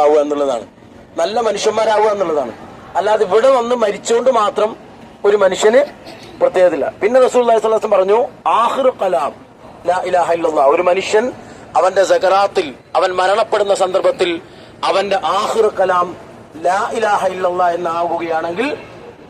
ആവുക എന്നുള്ളതാണ്. നല്ല മനുഷ്യന്മാരാവുക എന്നുള്ളതാണ്. അല്ലാതെ ഇവിടെ വന്ന് മരിച്ചുകൊണ്ട് മാത്രം ഒരു മനുഷ്യന് പ്രത്യേകതയില്ല. പിന്നെ റസൂൽ അലൈഹി പറഞ്ഞു ആഹ്റു കലാം ഇലാഹ. ഒരു മനുഷ്യൻ അവന്റെ സകറാത്തിൽ അവൻ മരണപ്പെടുന്ന സന്ദർഭത്തിൽ അവന്റെ ആഹ്റു കലാം ലാ ഇലാഹ ഇല്ലല്ലാ എന്നാവുകയാണെങ്കിൽ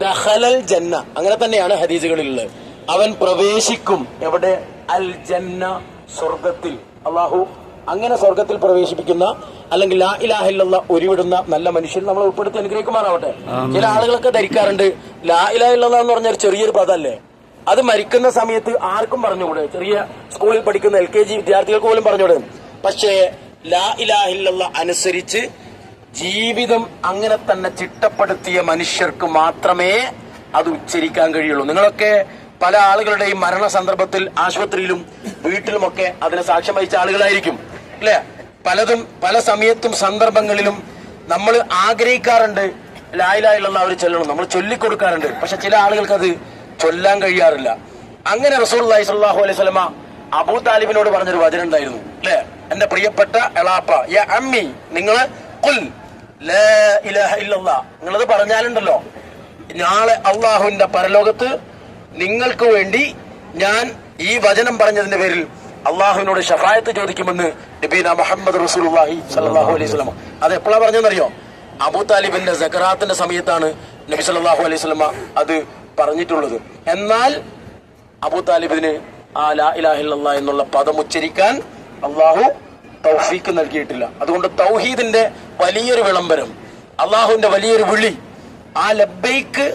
ദഖലൽ ജന്ന അങ്ങനെ തന്നെയാണ് ഹദീസുകളിലുള്ളത്. അവൻ പ്രവേശിക്കും എവിടെ? അൽ ജന്ന സ്വർഗത്തിൽ അള്ളാഹു അങ്ങനെ സ്വർഗത്തിൽ പ്രവേശിപ്പിക്കുന്ന അല്ലെങ്കിൽ ലാ ഇലാഹ ഒരുവിടുന്ന നല്ല മനുഷ്യൻ നമ്മൾ ഉൾപ്പെടുത്തി അനുഗ്രഹിക്കുമാറാവട്ടെ. ചില ആളുകളൊക്കെ ധരിക്കാറുണ്ട് ലാ ഇലാഹ എന്ന് പറഞ്ഞ ഒരു ചെറിയൊരു പദമല്ലേ അത് മരിക്കുന്ന സമയത്ത് ആർക്കും പറഞ്ഞുകൂടെ? ചെറിയ സ്കൂളിൽ പഠിക്കുന്ന എൽ കെ ജി വിദ്യാർത്ഥികൾക്ക് പോലും പറഞ്ഞുകൂടെ? പക്ഷേ ലാ ഇലാഹ അനുസരിച്ച് ജീവിതം അങ്ങനെ തന്നെ ചിട്ടപ്പെടുത്തിയ മനുഷ്യർക്ക് മാത്രമേ അത് ഉച്ചരിക്കാൻ കഴിയുള്ളൂ. നിങ്ങളൊക്കെ പല ആളുകളുടെയും മരണ സന്ദർഭത്തിൽ ആശുപത്രിയിലും വീട്ടിലുമൊക്കെ അതിനെ സാക്ഷ്യം വഹിച്ച ആളുകളായിരിക്കും. അല്ലെ? പലതും പല സമയത്തും സന്ദർഭങ്ങളിലും നമ്മൾ ആഗ്രഹിക്കാറുണ്ട്. ലായിലായുള്ള അവർ ചൊല്ലണം. നമ്മൾ ചൊല്ലിക്കൊടുക്കാറുണ്ട്. പക്ഷെ ചില ആളുകൾക്ക് അത് ചൊല്ലാൻ കഴിയാറില്ല. അങ്ങനെ റസൂൽ സ്വല്ലല്ലാഹു അലൈഹി സ്വലമ അബൂ താലിബിനോട് പറഞ്ഞൊരു വചനം ഉണ്ടായിരുന്നു. അല്ലേ എന്റെ പ്രിയപ്പെട്ട എളാപ്പ അമ്മി നിങ്ങൾ നിങ്ങളത് പറഞ്ഞാലുണ്ടല്ലോ. നാളെ അള്ളാഹുവിന്റെ പരലോകത്ത് നിങ്ങൾക്ക് വേണ്ടി ഞാൻ ഈ വചനം പറഞ്ഞതിന്റെ പേരിൽ അള്ളാഹുവിനോട് ഷഫായത്ത് ചോദിക്കുമെന്ന് നബീന മുഹമ്മദ് റസൂലുള്ളാഹി സല്ലല്ലാഹു അലൈഹി വസല്ലം. അത് എപ്പോഴാ പറഞ്ഞെന്നറിയോ അബൂ താലിബിന്റെ സക്കറാത്തിന്റെ സമയത്താണ് നബി സല്ലല്ലാഹു അലൈഹി സ്വലമ അത് പറഞ്ഞിട്ടുള്ളത്. എന്നാൽ അബൂ താലിബിന് ആ ലാ ഇലാഹ ഇല്ലല്ലാഹ് എന്നുള്ള പദം ഉച്ചരിക്കാൻ അള്ളാഹു തൗഫീക്ക് നൽകിയിട്ടില്ല. അതുകൊണ്ട് തൗഹീദിന്റെ വലിയൊരു വിളംബരം അള്ളാഹുവിന്റെ വലിയൊരു വിളി ആ ലബ്ബൈക്ക്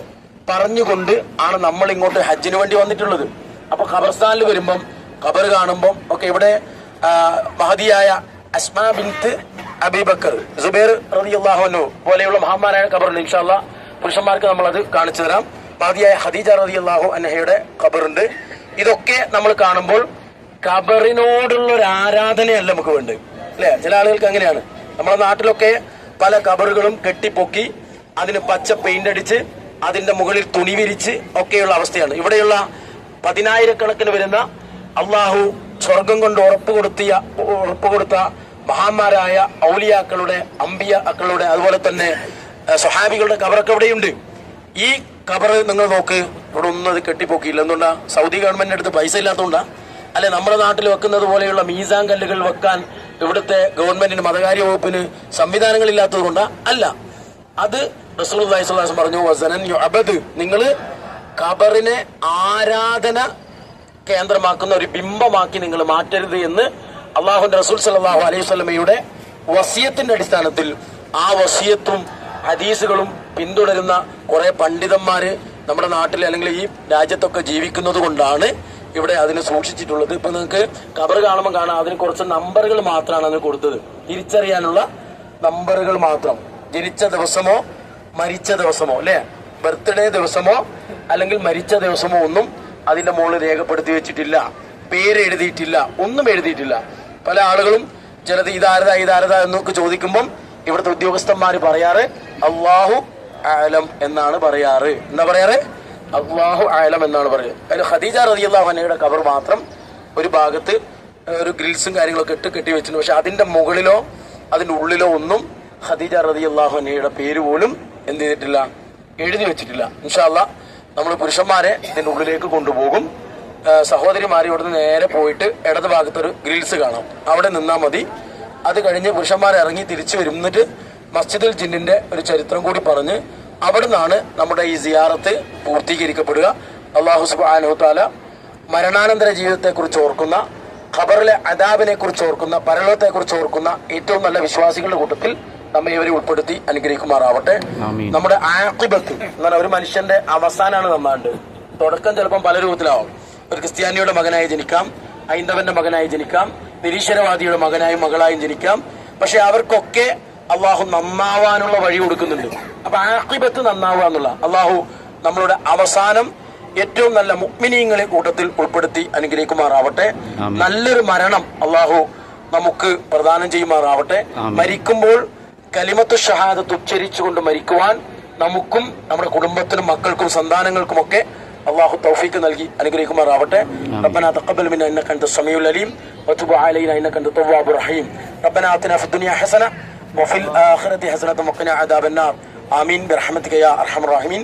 പറഞ്ഞുകൊണ്ട് ആണ് നമ്മൾ ഇങ്ങോട്ട് ഹജ്ജിന് വേണ്ടി വന്നിട്ടുള്ളത്. അപ്പൊ ഖബർസ്ഥാനിൽ വരുമ്പം ഖബർ കാണുമ്പം ഒക്കെ ഇവിടെ മഹതിയായ അസ്മാ ബിൻത്ത് അബിബക്കർ സുബേർ അൻഹു പോലെയുള്ള മഹാന്മാരായ ഖബറുണ്ട് ഇൻഷാല്ല പുരുഷന്മാർക്ക് നമ്മൾ അത് കാണിച്ചു തരാം. മഹതിയായ ഖദീജ അള്ളാഹു അനഹയുടെ ഖബറുണ്ട്. ഇതൊക്കെ നമ്മൾ കാണുമ്പോൾ ഖബറിനോടുള്ള ഒരു ആരാധനയല്ല നമുക്ക് വേണ്ടത്. അല്ലെ? ചില ആളുകൾക്ക് അങ്ങനെയാണ്. നമ്മുടെ നാട്ടിലൊക്കെ പല ഖബറുകളും കെട്ടിപ്പൊക്കി അതിന് പച്ച പെയിന്റ് അടിച്ച് അതിന്റെ മുകളിൽ തുണി വിരിച്ച് ഒക്കെയുള്ള അവസ്ഥയാണ്. ഇവിടെയുള്ള പതിനായിരക്കണക്കിന് വരുന്ന അള്ളാഹു സ്വർഗം കൊണ്ട് ഉറപ്പ് കൊടുത്തിയ ഉറപ്പ് കൊടുത്ത മഹാന്മാരായ ഔലിയാക്കളുടെ അമ്പിയ അക്കളുടെ അതുപോലെ തന്നെ സ്വഹാബികളുടെ കബറൊക്കെ ഇവിടെയുണ്ട് ഈ കബർ നിങ്ങൾ നോക്ക്. ഇവിടെ ഒന്നും അത് കെട്ടിപ്പോക്കിയില്ല. എന്തുകൊണ്ടാ? സൗദി ഗവൺമെന്റിന്റെ അടുത്ത് പൈസ ഇല്ലാത്തതുകൊണ്ടാ. അല്ലെ നമ്മുടെ നാട്ടിൽ വെക്കുന്നത് പോലെയുള്ള മീസാൻ കല്ലുകൾ വെക്കാൻ ഇവിടുത്തെ ഗവൺമെന്റിന് മതകാര്യ വകുപ്പിന് സംവിധാനങ്ങൾ ഇല്ലാത്തതുകൊണ്ടാ? അല്ല. അത് റസൂൽ പറഞ്ഞു വസനൻ അബദ് നിങ്ങൾ ഖബറിനെ ആരാധന കേന്ദ്രമാക്കുന്ന ഒരു ബിംബമാക്കി നിങ്ങൾ മാറ്റരുത് എന്ന് അള്ളാഹുന്റെ റസൂൽ സലാഹു അലൈഹി സ്വലമയുടെ വസിയത്തിന്റെ അടിസ്ഥാനത്തിൽ ആ വസിയത്തും ഹദീസുകളും പിന്തുടരുന്ന കുറെ പണ്ഡിതന്മാര് നമ്മുടെ നാട്ടിൽ അല്ലെങ്കിൽ ഈ രാജ്യത്തൊക്കെ ജീവിക്കുന്നത് കൊണ്ടാണ് ഇവിടെ അതിനെ സൂക്ഷിച്ചിട്ടുള്ളത്. ഇപ്പൊ നിങ്ങൾക്ക് കബർ കാണുമ്പോൾ കാണാം. അതിന് കുറച്ച് നമ്പറുകൾ മാത്രമാണ് അതിന് കൊടുത്തത്. തിരിച്ചറിയാനുള്ള നമ്പറുകൾ മാത്രം. ജനിച്ച ദിവസമോ മരിച്ച ദിവസമോ അല്ലെ? ബർത്ത്ഡേ ദിവസമോ അല്ലെങ്കിൽ മരിച്ച ദിവസമോ ഒന്നും അതിന്റെ മുകളിൽ രേഖപ്പെടുത്തി വെച്ചിട്ടില്ല. പേര് എഴുതിയിട്ടില്ല. ഒന്നും എഴുതിയിട്ടില്ല. പല ആളുകളും ചിലത് ഇതാരത ഇതാരത എന്നൊക്കെ ചോദിക്കുമ്പം ഇവിടുത്തെ ഉദ്യോഗസ്ഥന്മാർ പറയാറ് അള്ളാഹു ആലം എന്നാണ് പറയാറ്. എന്താ പറയാറ്? അള്ളാഹു ആലം എന്നാണ് പറയുന്നത് അതിൽ ഖദീജ അൻഹയുടെ കബർ മാത്രം ഒരു ഭാഗത്ത് ഒരു ഗ്രിൽസും കാര്യങ്ങളൊക്കെ ഇട്ട് കെട്ടി വെച്ചിട്ടുണ്ട്. പക്ഷെ അതിന്റെ മുകളിലോ അതിന്റെ ഉള്ളിലോ ഒന്നും ഖദീജ റതി അൻഹയുടെ പേര് പോലും എന്ത് ചെയ്തിട്ടില്ല എഴുതി വെച്ചിട്ടില്ല. ഇൻഷാല്ല നമ്മൾ പുരുഷന്മാരെ ഇതിന്റെ ഉള്ളിലേക്ക് കൊണ്ടുപോകും. സഹോദരിമാരെ ഇവിടുന്ന് നേരെ പോയിട്ട് ഇടത് ഭാഗത്തൊരു ഗ്രിൽസ് കാണാം. അവിടെ നിന്നാൽ മതി. അത് കഴിഞ്ഞ് പുരുഷന്മാരെ ഇറങ്ങി തിരിച്ചു വരുന്നിട്ട് മസ്ജിദുൽ ജിന്നിന്റെ ഒരു ചരിത്രം കൂടി പറഞ്ഞ് അവിടെ നിന്നാണ് നമ്മുടെ ഈ സിയാറത്ത് പൂർത്തീകരിക്കപ്പെടുക. അള്ളാഹു സുബ്ഹാനഹു തആല മരണാനന്തര ജീവിതത്തെക്കുറിച്ച് ഓർക്കുന്ന ഖബറിലെ അദാബിനെ കുറിച്ച് ഓർക്കുന്ന പരലോകത്തെ കുറിച്ച് ഓർക്കുന്ന ഏറ്റവും നല്ല വിശ്വാസികളുടെ കൂട്ടത്തിൽ നമ്മെ ഇവരെ ഉൾപ്പെടുത്തി അനുഗ്രഹിക്കുമാറാവട്ടെ. നമ്മുടെ ആഖിബത്ത് എന്നാൽ ഒരു മനുഷ്യന്റെ അവസാനാണ് നന്നാണ്ട് തുടക്കം ചിലപ്പം പല രൂപത്തിലാവും. ഒരു ക്രിസ്ത്യാനിയുടെ മകനായി ജനിക്കാം ഹൈന്ദവന്റെ മകനായി ജനിക്കാം നിരീശ്വരവാദിയുടെ മകനായും മകളായും ജനിക്കാം. പക്ഷെ അവർക്കൊക്കെ അള്ളാഹു നന്നാവാനുള്ള വഴി കൊടുക്കുന്നുണ്ട്. അപ്പൊ ആഖിബത്ത് നന്നാവുക എന്നുള്ള അള്ളാഹു നമ്മളുടെ അവസാനം ഏറ്റവും നല്ല മുക്മിനീങ്ങളെ കൂട്ടത്തിൽ ഉൾപ്പെടുത്തി അനുഗ്രഹിക്കുമാറാവട്ടെ. നല്ലൊരു മരണം അള്ളാഹു നമുക്ക് പ്രദാനം ചെയ്യുമാറാവട്ടെ. മരിക്കുമ്പോൾ കലിമത്ത് ഷഹാദത്ത് ഉച്ചരിച്ചുകൊണ്ട് മരിക്കുവാൻ നമുക്കും നമ്മുടെ കുടുംബത്തിനും മക്കൾക്കും സന്താനങ്ങൾക്കുമൊക്കെ അള്ളാഹു തൗഫീക്ക് നൽകി അനുഗ്രഹിക്കുമാറാവട്ടെ ربنا تقبل منا انك انت السميع العليم وتب علينا انك انت التواب الرحيم ربنا اتنا في الدنيا حسنه وفي الآخرة حسنة وقنا عذاب النار آمين برحمتك يا أرحم الراحمين